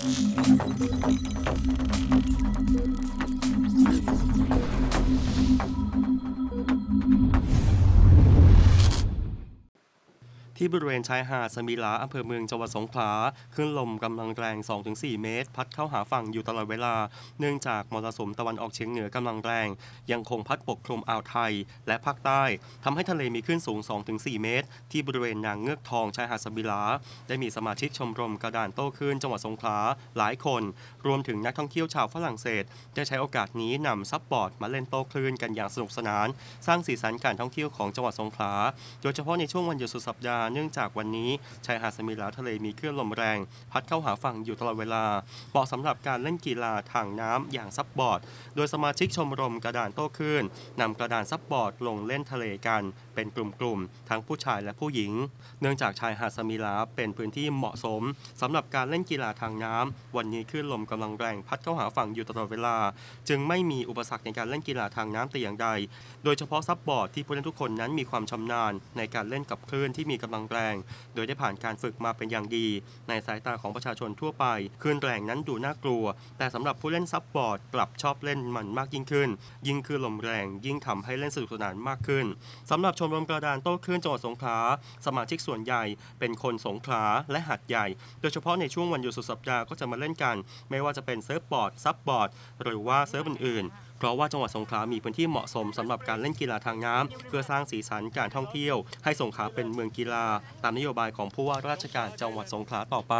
Thank you. ที่บริเวณชายหาดสมิลาอำเภอเมืองจังหวัดสงขลาคลื่นลมกำลังแรง 2-4 เมตร พัดเข้าหาฝั่งอยู่ตลอดเวลา เนื่องจากมรสุมตะวันออกเฉียงเหนือกำลังแรง ยังคงพัดปกคลุมอ่าวไทย และภาคใต้ทำให้ทะเลมีคลื่นสูง 2-4 เมตร ที่บริเวณนางเงือกทองชายหาดสมิลา ได้มีสมาชิกชมรมกระดานโต้คลื่นจังหวัดสงขลาหลายคน รวมถึงนักท่องเที่ยวชาวฝรั่งเศส ได้ใช้โอกาสนี้นำซับบอร์ดมาเล่นโต้คลื่นกันอย่างสนุกสนาน สร้างสีสันการท่องเที่ยวของจังหวัดสงขลา โดยเฉพาะในช่วงวันหยุดสุดสัปดาห์เนื่องจากวันนี้ชายหาดสมิลาทะเลมีคลื่นลมแรง พัดเข้าหาฝั่งอยู่ตลอดเวลาเหมาะสำหรับการเล่นกีฬาทางน้ำอย่างซับบอร์ด โดยสมาชิกชมรมกระดานโต้คลื่นนำกระดานซับบอร์ดลงเล่นทะเลกัน เป็นกลุ่มๆทั้งผู้ชายและผู้หญิง เนื่องจากชายหาดสมิลาเป็นพื้นที่เหมาะสมสำหรับการเล่นกีฬาทางน้ำวันนี้คลื่นลมกำลังแรงพัดเข้าหาฝั่งอยู่ตลอดเวลา จึงไม่มีอุปสรรคในการเล่นกีฬาทางน้ำแต่อย่างใด โดยเฉพาะซับบอร์ดที่ผู้เล่นทุกคนนั้นมีความชำนาญในการเล่นกับคลื่นที่มีกำลังแรง โดยได้ผ่านการฝึกมาเป็นอย่างดี ในสายตาของประชาชนทั่วไปคลื่นแรงนั้นดูน่ากลัว แต่สำหรับผู้เล่นซับบอร์ดกลับชอบเล่นมันมากยิ่งขึ้น ยิ่งคลื่นลมแรง ยิ่งทำให้เล่นสนุกสนานมากขึ้นสำหรับชมรมกระดานโต้คลื่นจังหวัดสงขลาสมาชิกส่วนใหญ่เป็นคนสงขลาและหัดใหญ่ โดยเฉพาะในช่วงวันหยุดสุดสัปดาห์ก็จะมาเล่นกัน ไม่ว่าจะเป็นเซิร์ฟบอร์ดซับบอร์ดหรือว่าเซิร์ฟอื่นๆ เพราะว่าจังหวัดสงขลามีพื้นที่เหมาะสมสำหรับการเล่นกีฬาทางน้ำเพื่อสร้างสีสันการท่องเที่ยว ให้สงขลาเป็นเมืองกีฬา ตามนโยบายของผู้ว่าราชการจังหวัดสงขลาต่อไป